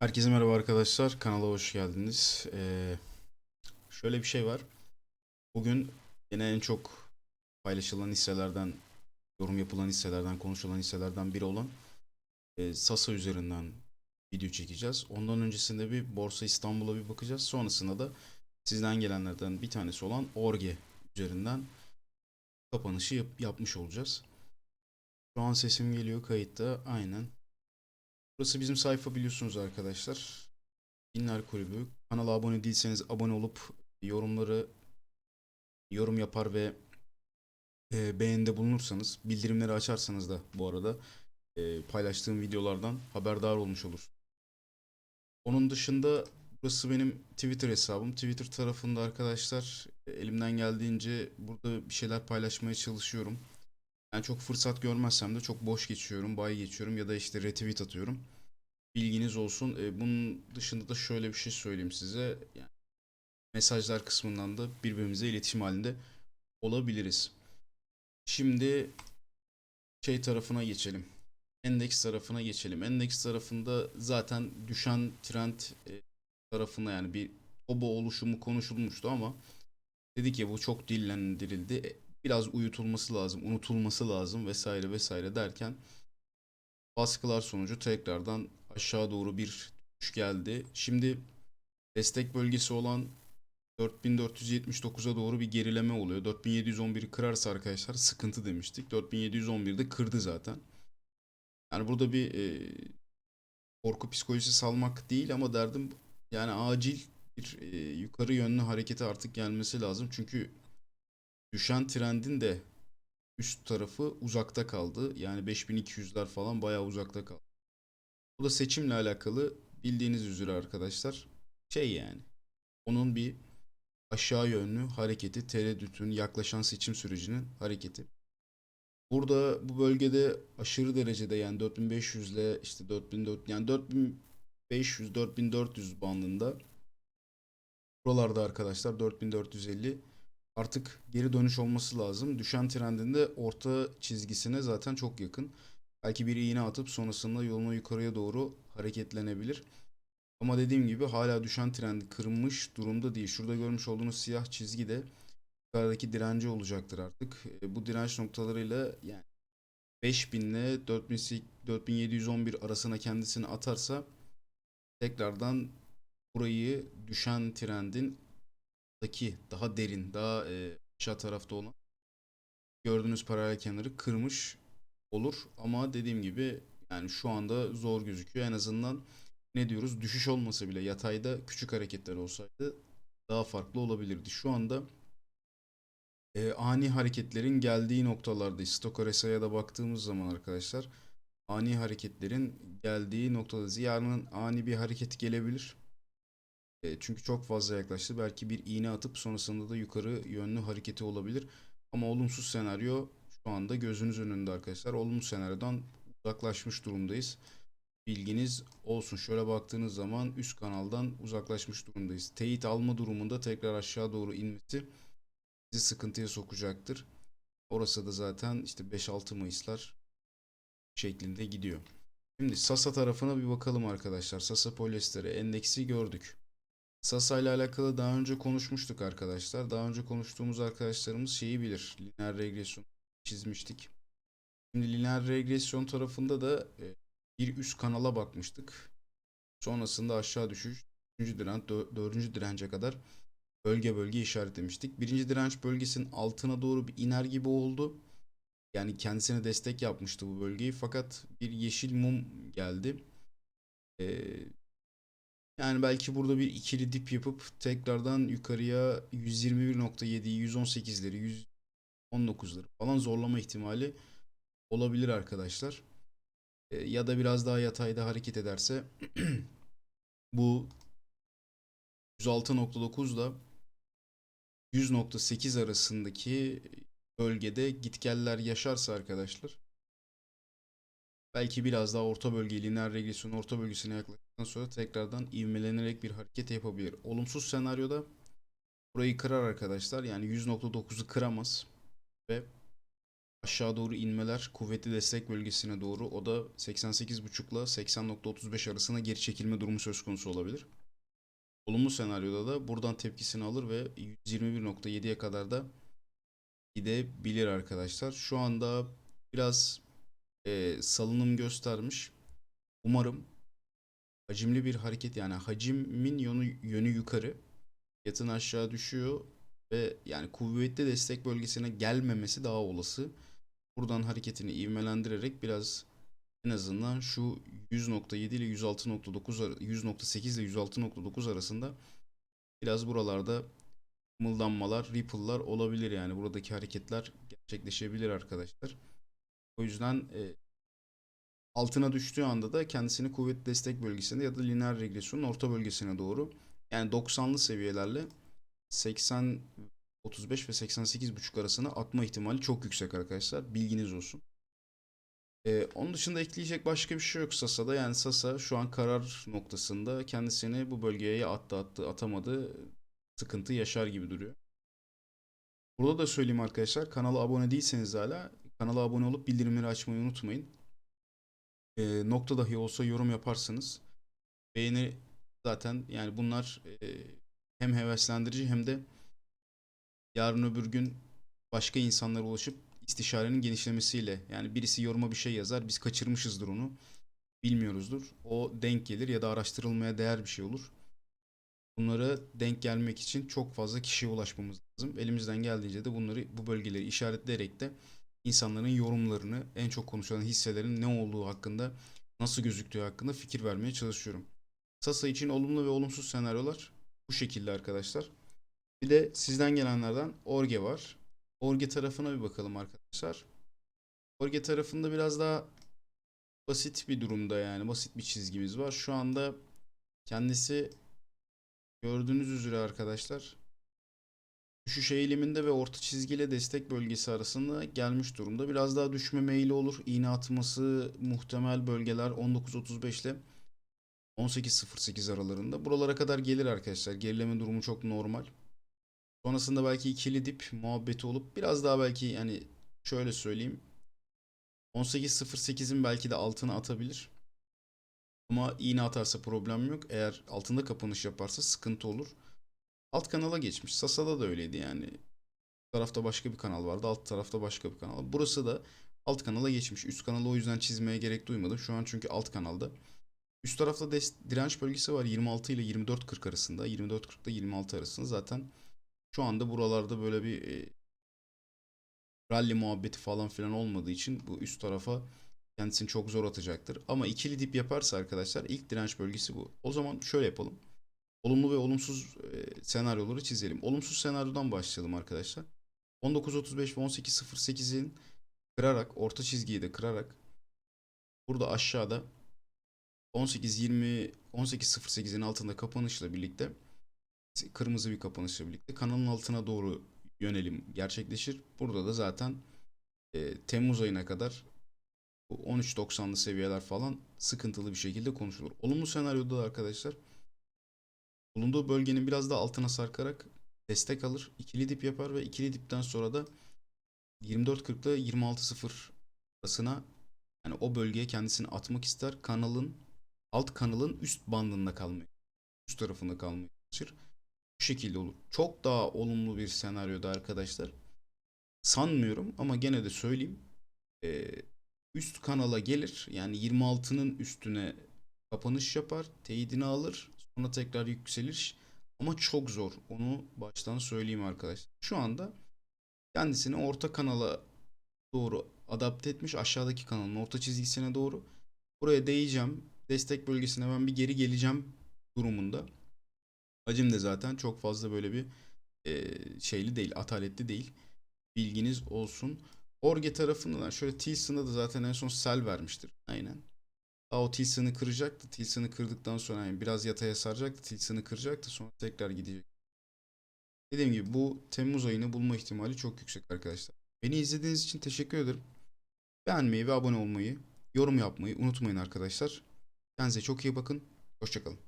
Herkese merhaba arkadaşlar. Kanala hoş geldiniz. Ee, şöyle bir şey var. Bugün yine en çok paylaşılan hisselerden, yorum yapılan hisselerden, konuşulan hisselerden biri olan e, Sasa üzerinden video çekeceğiz. Ondan öncesinde bir Borsa İstanbul'a bir bakacağız. Sonrasında da sizden gelenlerden bir tanesi olan Orge üzerinden kapanışı yap- yapmış olacağız. Şu an sesim geliyor kayıtta. Aynen. Burası bizim sayfa biliyorsunuz arkadaşlar. Dinler Kulübü. Kanala abone değilseniz abone olup yorumları yorum yapar ve e, beğenide bulunursanız, bildirimleri açarsanız da bu arada e, paylaştığım videolardan haberdar olmuş olur. Onun dışında burası benim Twitter hesabım. Twitter tarafında arkadaşlar elimden geldiğince burada bir şeyler paylaşmaya çalışıyorum. Yani çok fırsat görmezsem de çok boş geçiyorum, bay geçiyorum ya da işte retweet atıyorum. Bilginiz olsun. E, bunun dışında da şöyle bir şey söyleyeyim size. Yani mesajlar kısmından da birbirimize iletişim halinde olabiliriz. Şimdi şey tarafına geçelim. Endeks tarafına geçelim. Endeks tarafında zaten düşen trend e, tarafına yani bir obo oluşumu konuşulmuştu ama dedik ya bu çok dillendirildi. Biraz uyutulması lazım, unutulması lazım vesaire vesaire derken baskılar sonucu tekrardan aşağı doğru bir düşüş geldi. Şimdi destek bölgesi olan 4479'a doğru bir gerileme oluyor. 4711'i kırarsa arkadaşlar sıkıntı demiştik. 4711'de kırdı zaten. Yani burada bir e, korku psikolojisi salmak değil ama derdim yani acil bir e, yukarı yönlü harekete artık gelmesi lazım. Çünkü düşen trendin de üst tarafı uzakta kaldı. Yani 5200'ler falan bayağı uzakta kaldı. Bu da seçimle alakalı bildiğiniz üzere arkadaşlar şey yani onun bir aşağı yönlü hareketi, tereddütün, yaklaşan seçim sürecinin hareketi. Burada bu bölgede aşırı derecede yani 4500 ile işte 4400 yani 4500 4400 bandında buralarda arkadaşlar 4450 artık geri dönüş olması lazım. Düşen trendinde orta çizgisine zaten çok yakın. Belki bir iğne atıp sonrasında yolunu yukarıya doğru hareketlenebilir. Ama dediğim gibi hala düşen trendi kırılmış durumda değil. Şurada görmüş olduğunuz siyah çizgi de yukarıdaki direnci olacaktır artık. E, bu direnç noktalarıyla yani 5000 ile 4711 arasına kendisini atarsa tekrardan burayı düşen trendin daki daha derin, daha e, aşağı tarafta olan gördüğünüz paralel kenarı kırmış olur. Ama dediğim gibi yani şu anda zor gözüküyor. En azından ne diyoruz düşüş olmasa bile yatayda küçük hareketler olsaydı daha farklı olabilirdi. Şu anda e, ani hareketlerin geldiği noktalardayız. Stok da baktığımız zaman arkadaşlar ani hareketlerin geldiği noktadayız. Yarın ani bir hareket gelebilir. E, çünkü çok fazla yaklaştı. Belki bir iğne atıp sonrasında da yukarı yönlü hareketi olabilir. Ama olumsuz senaryo şu anda gözünüz önünde arkadaşlar. Olumsuz senaryodan uzaklaşmış durumdayız. Bilginiz olsun. Şöyle baktığınız zaman üst kanaldan uzaklaşmış durumdayız. Teyit alma durumunda tekrar aşağı doğru inmesi bizi sıkıntıya sokacaktır. Orası da zaten işte 5-6 Mayıslar şeklinde gidiyor. Şimdi Sasa tarafına bir bakalım arkadaşlar. Sasa polyestere endeksi gördük. Sasa ile alakalı daha önce konuşmuştuk arkadaşlar. Daha önce konuştuğumuz arkadaşlarımız şeyi bilir. Lineer regresyon çizmiştik. Şimdi lineer regresyon tarafında da e, bir üst kanala bakmıştık. Sonrasında aşağı düşüş, 3. direnç, 4. dirence kadar bölge bölge işaretlemiştik. Birinci direnç bölgesinin altına doğru bir iner gibi oldu. Yani kendisine destek yapmıştı bu bölgeyi. Fakat bir yeşil mum geldi. Ee, yani belki burada bir ikili dip yapıp tekrardan yukarıya 121.7'yi, 118'leri, 119'ları falan zorlama ihtimali olabilir arkadaşlar. Ee, ya da biraz daha yatayda hareket ederse bu 106.9 ile 100.8 arasındaki bölgede gitgeller yaşarsa arkadaşlar belki biraz daha orta bölge lineer regresyon orta bölgesine yaklaştıktan sonra tekrardan ivmelenerek bir hareket yapabilir. Olumsuz senaryoda burayı kırar arkadaşlar. Yani 100.9'u kıramaz ve aşağı doğru inmeler kuvvetli destek bölgesine doğru o da 88.5 ile 80.35 arasına geri çekilme durumu söz konusu olabilir. Olumlu senaryoda da buradan tepkisini alır ve 121.7'ye kadar da gidebilir arkadaşlar. Şu anda biraz e, salınım göstermiş. Umarım hacimli bir hareket yani hacimin yönü, yönü yukarı fiyatın aşağı düşüyor ve yani kuvvetli destek bölgesine gelmemesi daha olası. Buradan hareketini ivmelendirerek biraz en azından şu 100.7 ile 106.9 ar- 100.8 ile 106.9 arasında biraz buralarda mıldanmalar, ripple'lar olabilir yani buradaki hareketler gerçekleşebilir arkadaşlar. O yüzden e, altına düştüğü anda da kendisini kuvvetli destek bölgesinde ya da lineer regresyonun orta bölgesine doğru yani 90'lı seviyelerle 80 35 ve 88.5 arasına atma ihtimali çok yüksek arkadaşlar. Bilginiz olsun. Ee, onun dışında ekleyecek başka bir şey yok Sasa'da. Yani Sasa şu an karar noktasında kendisini bu bölgeye attı attı atamadı sıkıntı yaşar gibi duruyor. Burada da söyleyeyim arkadaşlar kanala abone değilseniz hala kanala abone olup bildirimleri açmayı unutmayın. Ee, nokta dahi olsa yorum yaparsınız. Beğeni zaten yani bunlar e, hem heveslendirici hem de yarın öbür gün başka insanlara ulaşıp istişarenin genişlemesiyle yani birisi yoruma bir şey yazar biz kaçırmışızdır onu bilmiyoruzdur. O denk gelir ya da araştırılmaya değer bir şey olur. Bunlara denk gelmek için çok fazla kişiye ulaşmamız lazım. Elimizden geldiğince de bunları bu bölgeleri işaretleyerek de insanların yorumlarını, en çok konuşulan hisselerin ne olduğu hakkında, nasıl gözüktüğü hakkında fikir vermeye çalışıyorum. Sasa için olumlu ve olumsuz senaryolar bu şekilde arkadaşlar. Bir de sizden gelenlerden Orge var. Orge tarafına bir bakalım arkadaşlar. Orge tarafında biraz daha basit bir durumda yani basit bir çizgimiz var. Şu anda kendisi gördüğünüz üzere arkadaşlar düşüş eğiliminde ve orta çizgiyle destek bölgesi arasında gelmiş durumda. Biraz daha düşme meyili olur. İğne atması muhtemel bölgeler 19.35 ile 18.08 aralarında. Buralara kadar gelir arkadaşlar. Gerileme durumu çok normal. Sonrasında belki ikili dip muhabbeti olup biraz daha belki yani şöyle söyleyeyim 18.08'in belki de altına atabilir. Ama iğne atarsa problem yok. Eğer altında kapanış yaparsa sıkıntı olur. Alt kanala geçmiş. Sasa'da da öyleydi yani. Tarafta başka bir kanal vardı. Alt tarafta başka bir kanal. Burası da alt kanala geçmiş. Üst kanalı o yüzden çizmeye gerek duymadım. Şu an çünkü alt kanalda. Üst tarafta des- direnç bölgesi var 26 ile 24.40 arasında. 24.40 ile 26 arasında zaten şu anda buralarda böyle bir e, rally muhabbeti falan filan olmadığı için bu üst tarafa kendisini çok zor atacaktır. Ama ikili dip yaparsa arkadaşlar ilk direnç bölgesi bu. O zaman şöyle yapalım. Olumlu ve olumsuz e, senaryoları çizelim. Olumsuz senaryodan başlayalım arkadaşlar. 19.35 ve 18.08'in kırarak, orta çizgiyi de kırarak burada aşağıda 18.20 18.08'in altında kapanışla birlikte kırmızı bir kapanışla birlikte kanalın altına doğru yönelim gerçekleşir. Burada da zaten e, Temmuz ayına kadar bu 13.90'lı seviyeler falan sıkıntılı bir şekilde konuşulur. Olumlu senaryoda da arkadaşlar bulunduğu bölgenin biraz da altına sarkarak destek alır. ikili dip yapar ve ikili dipten sonra da 24.40 ile 26.0 arasına yani o bölgeye kendisini atmak ister. Kanalın alt kanalın üst bandında kalmayı, üst tarafında kalmayı çalışır. Bu şekilde olur. Çok daha olumlu bir senaryoda arkadaşlar. Sanmıyorum ama gene de söyleyeyim. Ee, üst kanala gelir. Yani 26'nın üstüne kapanış yapar. Teyidini alır. Sonra tekrar yükselir. Ama çok zor. Onu baştan söyleyeyim arkadaşlar. Şu anda kendisini orta kanala doğru adapte etmiş. Aşağıdaki kanalın orta çizgisine doğru. Buraya değeceğim. Destek bölgesine ben bir geri geleceğim durumunda. Hacim de zaten çok fazla böyle bir e, şeyli değil, ataletli değil. Bilginiz olsun. Orge tarafında da şöyle Tilson'da da zaten en son sel vermiştir. Aynen. Daha o Tilson'ı kıracaktı. Tilson'ı kırdıktan sonra yani biraz yataya saracaktı. Tilson'ı kıracaktı. Sonra tekrar gidecek. Dediğim gibi bu Temmuz ayını bulma ihtimali çok yüksek arkadaşlar. Beni izlediğiniz için teşekkür ederim. Beğenmeyi ve abone olmayı, yorum yapmayı unutmayın arkadaşlar. Kendinize çok iyi bakın. Hoşçakalın.